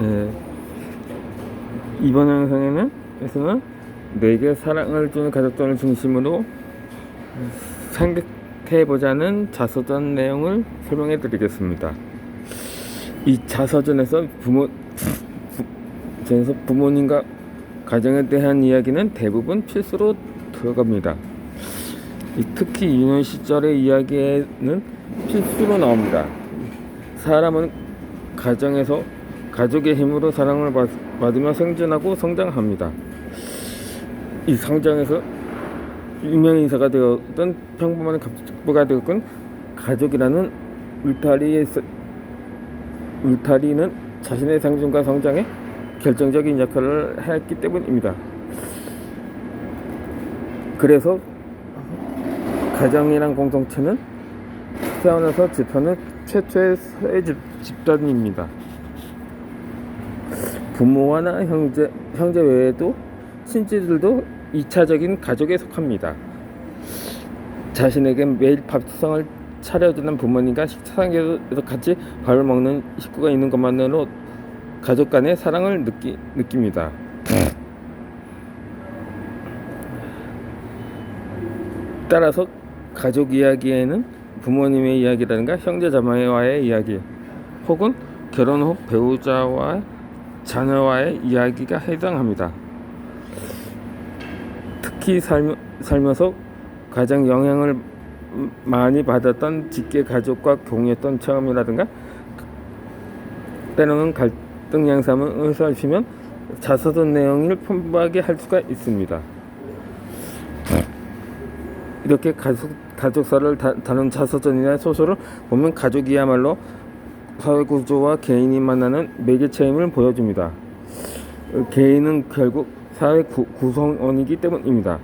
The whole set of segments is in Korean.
예, 이번 영상에는 내게 사랑을 주는 가족들을 중심으로 생각해보자는 자서전 내용을 설명해 드리겠습니다. 이 자서전에서 부모, 부, 전에서 부모님과 가정에 대한 이야기는 대부분 필수로 들어갑니다. 이 특히 유년 시절의 이야기에는 필수로 나옵니다. 사람은 가정에서 가족의 힘으로 사랑을 받, 받으며 생존하고 성장합니다. 이 성장에서 유명 인사가 되었던 평범한 갑부가 되었건 가족이라는 울타리에서 울타리는 자신의 생존과 성장에 결정적인 역할을 했기 때문입니다. 그래서 가정이란 공동체는 태어나서 집하는 최초의 사회 집, 집단입니다. 부모와나 형제, 형제 외에도 친지들도 2차적인 가족에 속합니다. 자신에게 매일 밥상을 차려주는 부모님과 식사상에서 같이 밥을 먹는 식구가 있는 것만으로 가족 간의 사랑을 느끼, 느낍니다. 따라서 가족 이야기에는 부모님의 이야기라든가 형제 자매와의 이야기 혹은 결혼 후 배우자와 자녀와의 이야기가 해당합니다. 특히 살며, 살면서 가장 영향을 많이 받았던 직계 가족과 공유했던 체험이라든가 때로는 갈등 양상을 의사하시면 자서전 내용을 풍부하게 할 수가 있습니다. 이렇게 가족, 가족사를 다, 다룬 자서전이나 소설을 보면 가족이야말로 사회 구조와 개인이 만나는 매개체임을 보여줍니다. 어, 개인은 결국 사회 구, 구성원이기 때문입니다.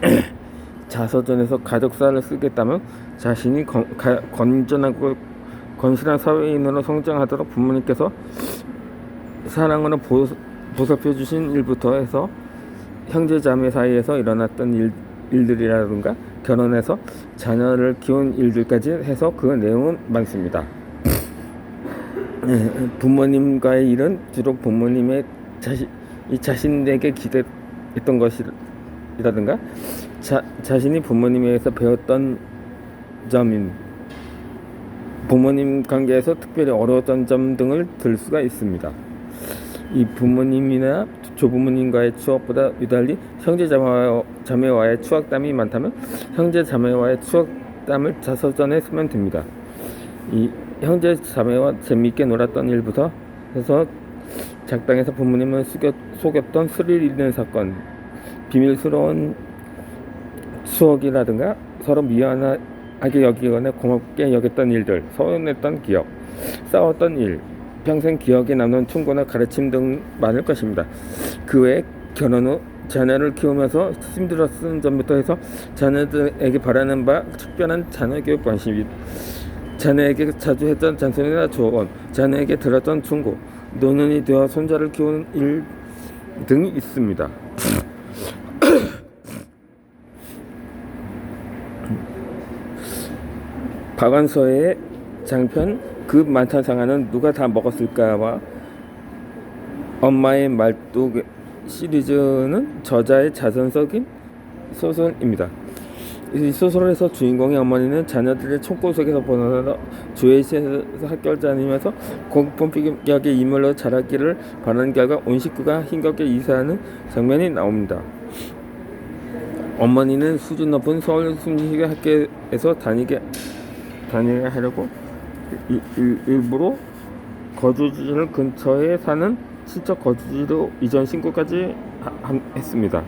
자서전에서 가족사를 쓰겠다면 자신이 건, 가, 건전하고 건실한 사회인으로 성장하도록 부모님께서 사랑으로 보, 보살펴 주신 일부터 해서 형제 자매 사이에서 일어났던 일, 일들이라든가 결혼해서 자녀를 키운 일들까지 해서 그 내용은 많습니다. 예, 부모님과의 일은 주로 부모님의 자신 이 자신에게 기대했던 것이라든가 자, 자신이 부모님에게서 배웠던 점인 부모님 관계에서 특별히 어려웠던 점 등을 들 수가 있습니다. 이 부모님이나 조부모님과의 추억보다 유달리 형제 자매와의 추억담이 많다면 형제 자매와의 추억담을 자서전에 쓰면 됩니다. 이 형제 자매와 재미있게 놀았던 일부터 해서 작당에서 부모님을 속였, 속였던 스릴 있는 사건, 비밀스러운 추억이라든가 서로 미안하게 여기거나 고맙게 여겼던 일들, 서운했던 기억, 싸웠던 일, 평생 기억에 남는 충고나 가르침 등 많을 것입니다. 그 외에 결혼 후 자녀를 키우면서 힘들었던 점부터 해서 자녀들에게 바라는 바 특별한 자녀 교육 관심, 자녀에게 자주 했던 잔소리나 조언, 자녀에게 들었던 충고, 노년이 되어 손자를 키우는 일 등이 있습니다. 박완서의 장편 그 많던 상하는 누가 다 먹었을까와 엄마의 말뚝 시리즈는 저자의 자선적인 소설입니다. 이 소설에서 주인공의 어머니는 자녀들의 총구 속에서 주회시에서 학교를 다니면서 공pon격의 인물로 자라기를 바라는 결과 온 식구가 힘겹게 이사하는 장면이 나옵니다. 어머니는 수준 높은 서울 순시계 학교에서 다니게 다니게 하려고 일, 일, 일부러 거주지를 근처에 사는 친척 거주지로 이전 신고까지 하, 하, 했습니다.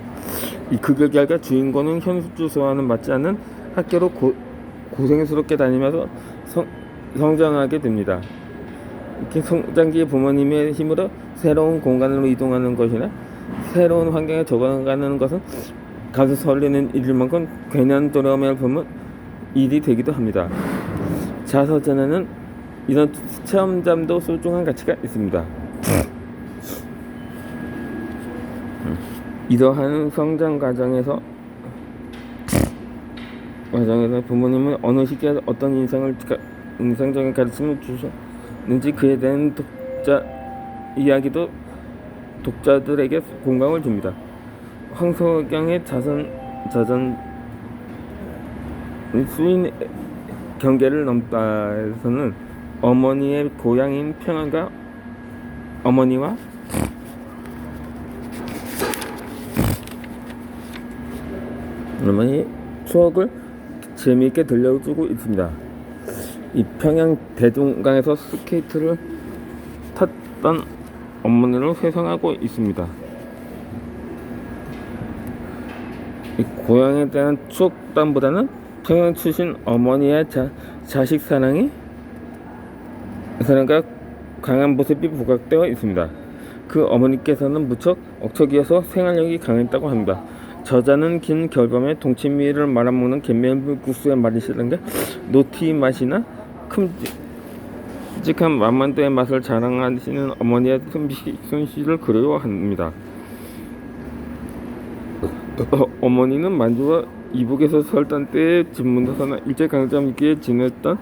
이그 결과 주인공은 현주소와는 맞지 않는 학교로 고, 고생스럽게 다니면서 성, 성장하게 됩니다. 이렇게 성장기의 부모님의 힘으로 새로운 공간으로 이동하는 것이나 새로운 환경에 적응하는 것은 가서 설레는 일일 만큼 괜한 두려움을 보면 일이 되기도 합니다. 자서전에는 이런 체험담도 소중한 가치가 있습니다. 이러한 성장 과정에서 과정에서 부모님은 어느 시기에 어떤 인상을 인상적인 가르침을 주셨는지 그에 대한 독, 독자 이야기도 독자들에게 공감을 줍니다. 황석영의 자선 자전 수인 경계를 넘다에서는 어머니의 고향인 평안과 어머니와 어머니 추억을 재미있게 들려주고 있습니다. 이 평양 대동강에서 스케이트를 탔던 어머니를 회상하고 있습니다. 이 고향에 대한 추억담보다는 평양 출신 어머니의 자, 자식 사랑이 사랑과 강한 모습이 부각되어 있습니다. 그 어머니께서는 무척 억척이어서 생활력이 강했다고 합니다. 저자는 긴 겨울밤에 동치미를 말아먹는 개면국수의 말이 싫은데 노티 맛이나 큼직한 만만도의 맛을 자랑하시는 어머니의 솜씨를 그리워합니다. 어, 어머니는 만주와 이북에서 살던 때에 집문서나 일제강점 기에 지냈던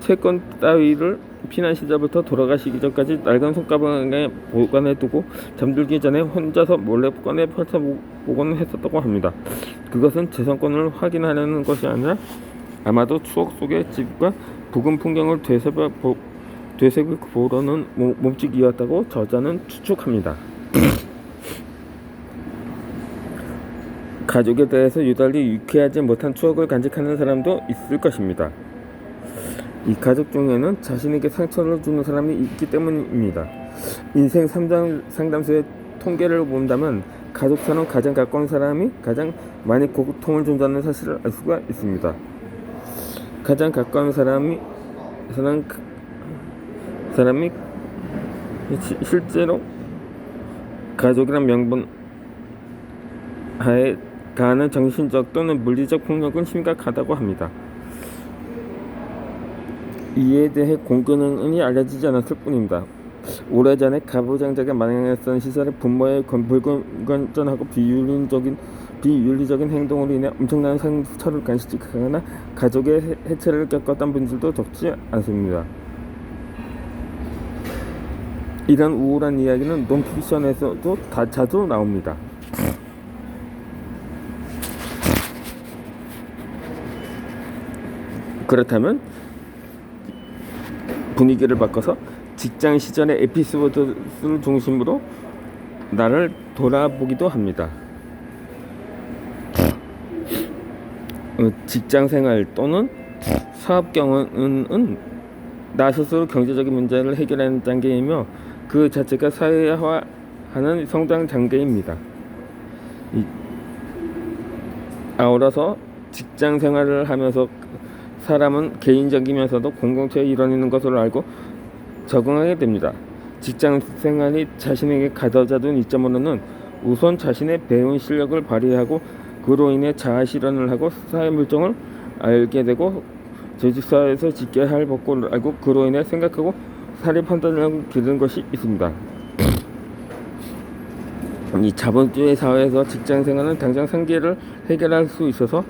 채권 따위를 피난 시절부터 돌아가시기 전까지 낡은 손가방에 보관해두고 잠들기 전에 혼자서 몰래 꺼내 펼쳐보곤 했었다고 합니다. 그것은 재산권을 확인하려는 것이 아니라 아마도 추억 속의 집과 부근 풍경을 되새겨 보려는 몸- 몸짓이었다고 저자는 추측합니다. 가족에 대해서 유달리 유쾌하지 못한 추억을 간직하는 사람도 있을 것입니다. 이 가족 중에는 자신에게 상처를 주는 사람이 있기 때문입니다. 인생 상담, 상담소의 통계를 본다면 가족처럼 가장 가까운 사람이 가장 많이 고통을 준다는 사실을 알 수가 있습니다. 가장 가까운 사람이 사람, 사람이 시- 실제로 가족이란 명분 하에 가하는 정신적 또는 물리적 폭력은 심각하다고 합니다. 이에 대해 공근은이 알려지지 않았을 뿐입니다. 오래전에 가부장적인 만행했던 시절에 부모의 건- 불건전하고 비윤리적인 비윤리적인 행동으로 인해 엄청난 상처를 간직하거나 가족의 해- 해체를 겪었던 분들도 적지 않습니다. 이런 우울한 이야기는 논픽션에서도 다 자주 나옵니다. 그렇다면 분위기를 바꿔서 직장 시절의 에피소드를 중심으로 나를 돌아보기도 합니다. 어, 직장 생활 또는 사업 경험은 나 스스로 경제적인 문제를 해결하는 단계이며 그 자체가 사회화하는 성장 단계입니다. 이, 아울러서 직장 생활을 하면서 사람은 개인적이면서도 공동체의 일원인 것을 알고 적응하게 됩니다. 직장 생활이 자신에게 가져다 준 이점으로는 우선 자신의 배운 실력을 발휘하고 그로 인해 자아 실현을 하고 사회 물정을 알게 되고 조직사회에서 지켜야 할 법규를 알고 그로 인해 생각하고 사리 판단을 기르는 것이 있습니다. 이 자본주의 사회에서 직장 생활은 당장 생계를 해결할 수 있어서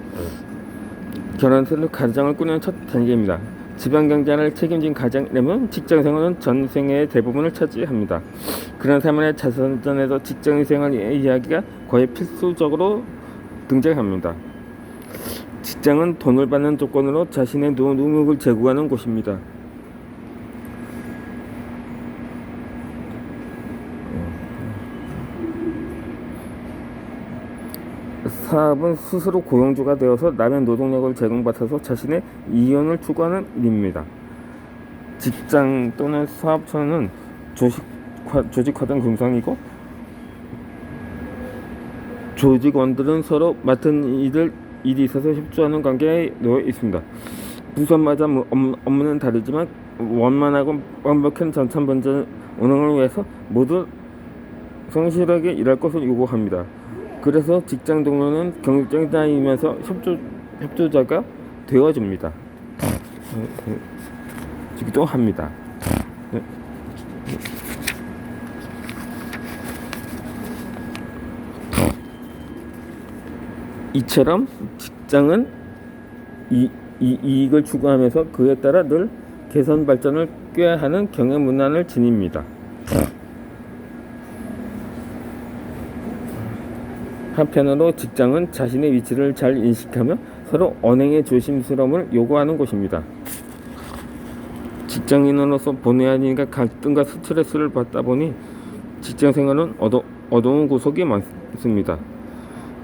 결혼해서 가정을 꾸리는 첫 단계입니다. 집안 경제를 책임진 가장이라면 직장 생활은 전생의 대부분을 차지합니다. 그런 삶의 자선전에서 직장 생활의 이야기가 거의 필수적으로 등장합니다. 직장은 돈을 받는 조건으로 자신의 노- 능력을 제고하는 곳입니다. 사업은 스스로 고용주가 되어서 남의 노동력을 제공받아서 자신의 이윤을 추구하는 일입니다. 직장 또는 사업처는 조직화, 조직화된 군상이고 조직원들은 서로 맡은 일을 일이 있어서 협조하는 관계에 놓여 있습니다. 부서마다 뭐 업- 업무는 다르지만 원만하고 완벽한 전참 번전 운영을 위해서 모두 성실하게 일할 것을 요구합니다. 그래서 직장 동료는 경쟁자이면서 협조 협조자가 되어줍니다. 기도 합니다. 네. 이처럼 직장은 이, 이, 이익을 추구하면서 그에 따라 늘 개선 발전을 꾀하는 경영 문화를 지닙니다. 한편으로 직장은 자신의 위치를 잘 인식하며 서로 언행의 조심스러움을 요구하는 곳입니다. 직장인으로서 본의 아니가 갈등과 스트레스를 받다 보니 직장 생활은 어두, 어두운 구석이 많습니다.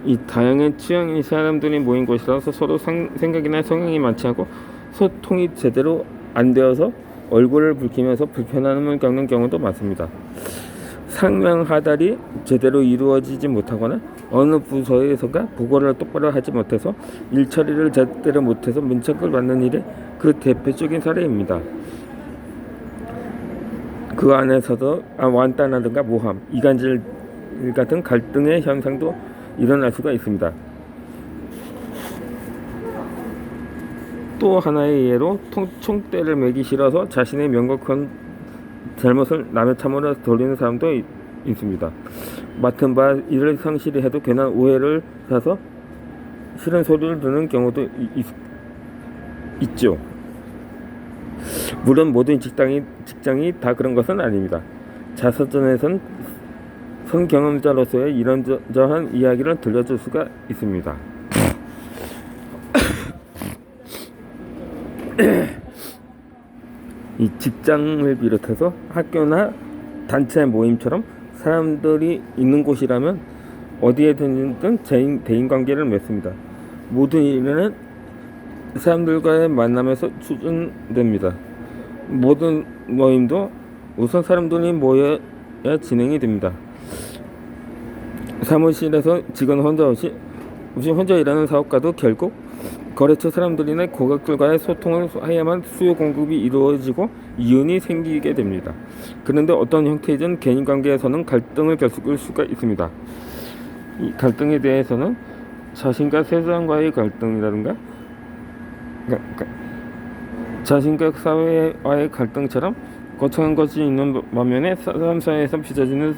이 다양한 취향의 사람들이 모인 곳이라서 서로 상, 생각이나 성향이 많지 않고 소통이 제대로 안 되어서 얼굴을 붉히면서 불편함을 겪는 경우도 많습니다. 상명 하달이 제대로 이루어지지 못하거나 어느 부서에서가 보고를 똑바로 하지 못해서 일 처리를 제대로 못해서 문책을 받는 일이 그 대표적인 사례입니다. 그 안에서도 아, 완따라든가 모함, 이간질 같은 갈등의 현상도 일어날 수가 있습니다. 또 하나의 예로 통, 총대를 매기 싫어서 자신의 명백한 잘못을 남의 참으로 돌리는 사람도 있, 있습니다. 맡은 바 일을 성실히 해도 괜한 오해를 사서 싫은 소리를 듣는 경우도 이- 있, 있죠. 물론 모든 직장이 직장이 다 그런 것은 아닙니다. 자서전에선 성경험자로서의 이런저런 이야기를 들려줄 수가 있습니다. 이 직장을 비롯해서 학교나 단체 모임처럼 사람들이 있는 곳이라면 어디에든 대인, 대인 관계를 맺습니다. 모든 일은 사람들과의 만남에서 추진됩니다. 모든 모임도 우선 사람들이 모여야 진행이 됩니다. 사무실에서 직원 혼자 없이, 없이 혼자 일하는 사업가도 결국 거래처 사람들이나 고객들과의 소통을 해야만 수요 공급이 이루어지고 이윤이 생기게 됩니다. 그런데 어떤 형태이든 개인 관계에서는 갈등을 겪을 수가 있습니다. 이 갈등에 대해서는 자신과 세상과의 갈등이라든가 가- 가- 자신과 사회와의 갈등처럼 거창한 것이 있는 반면에 사람 사이에서 빚어지는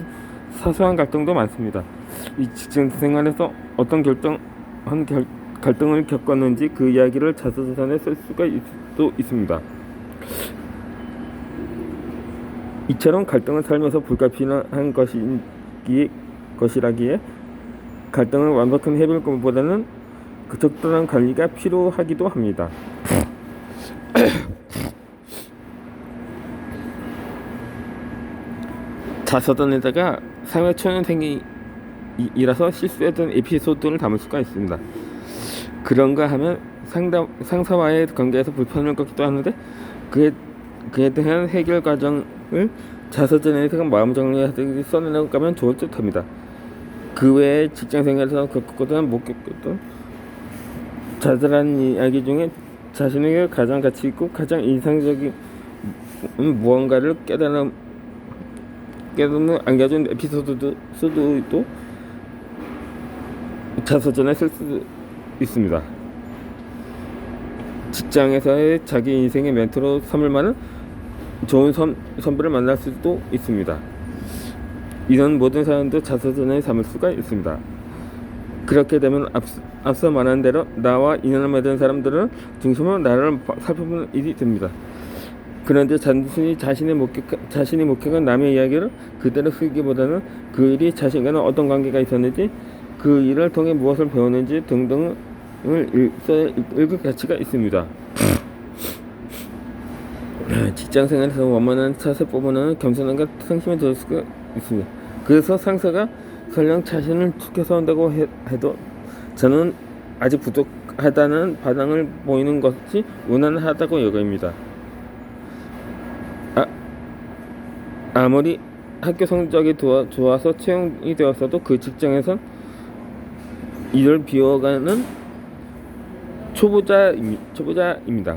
사소한 갈등도 많습니다. 이 직장 생활에서 어떤 결정 한 결, 갈등을 겪었는지 그 이야기를 자서전에 쓸 수가 있, 또 있습니다. 이처럼 갈등을 살면서 불가피한 것이기에, 것이라기에 갈등을 완벽한 해결 것보다는 그 적절한 관리가 필요하기도 합니다. 자서전에다가 사회 초년생이라서 실수했던 에피소드를 담을 수가 있습니다. 그런가 하면 상담, 상사와의 관계에서 불편을 겪기도 하는데 그에, 그에 대한 해결 과정을 자서전에서 마음 정리하듯이 써내려고 가면 좋을 듯 합니다. 그 외에 직장 생활에서 겪었거나 못 겪었던 자잘한 이야기 중에 자신에게 가장 가치 있고 가장 인상적인 무언가를 깨달음 깨달음을 안겨준 에피소드도 수도 자서전에 쓸 수 있습니다. 직장에서의 자기 인생의 멘토로 삼을 만한 좋은 선, 선배를 만날 수도 있습니다. 이런 모든 사람도 자서전에 삼을 수가 있습니다. 그렇게 되면 앞, 앞서 말한 대로 나와 인연을 맺은 사람들은 중심으로 나를 바- 살펴보는 일이 됩니다. 그런데 단순히 자신의 목격, 자신이 목격한 남의 이야기를 그대로 쓰기보다는 그 일이 자신과는 어떤 관계가 있었는지 그 일을 통해 무엇을 배웠는지 등등 을 읽, 써- 읽을 가치가 있습니다. 직장 생활에서 원만한 탓을 뽑으는 겸손함과 성심이 될 수가 있습니다. 그래서 상사가 설령 자신을 축해서 한다고 해, 해도 저는 아직 부족하다는 반응을 보이는 것이 무난하다고 여깁니다. 아, 아무리 학교 성적이 좋아, 좋아서 채용이 되었어도 그 직장에선 이를 비워가는 초보자 초보자입니다.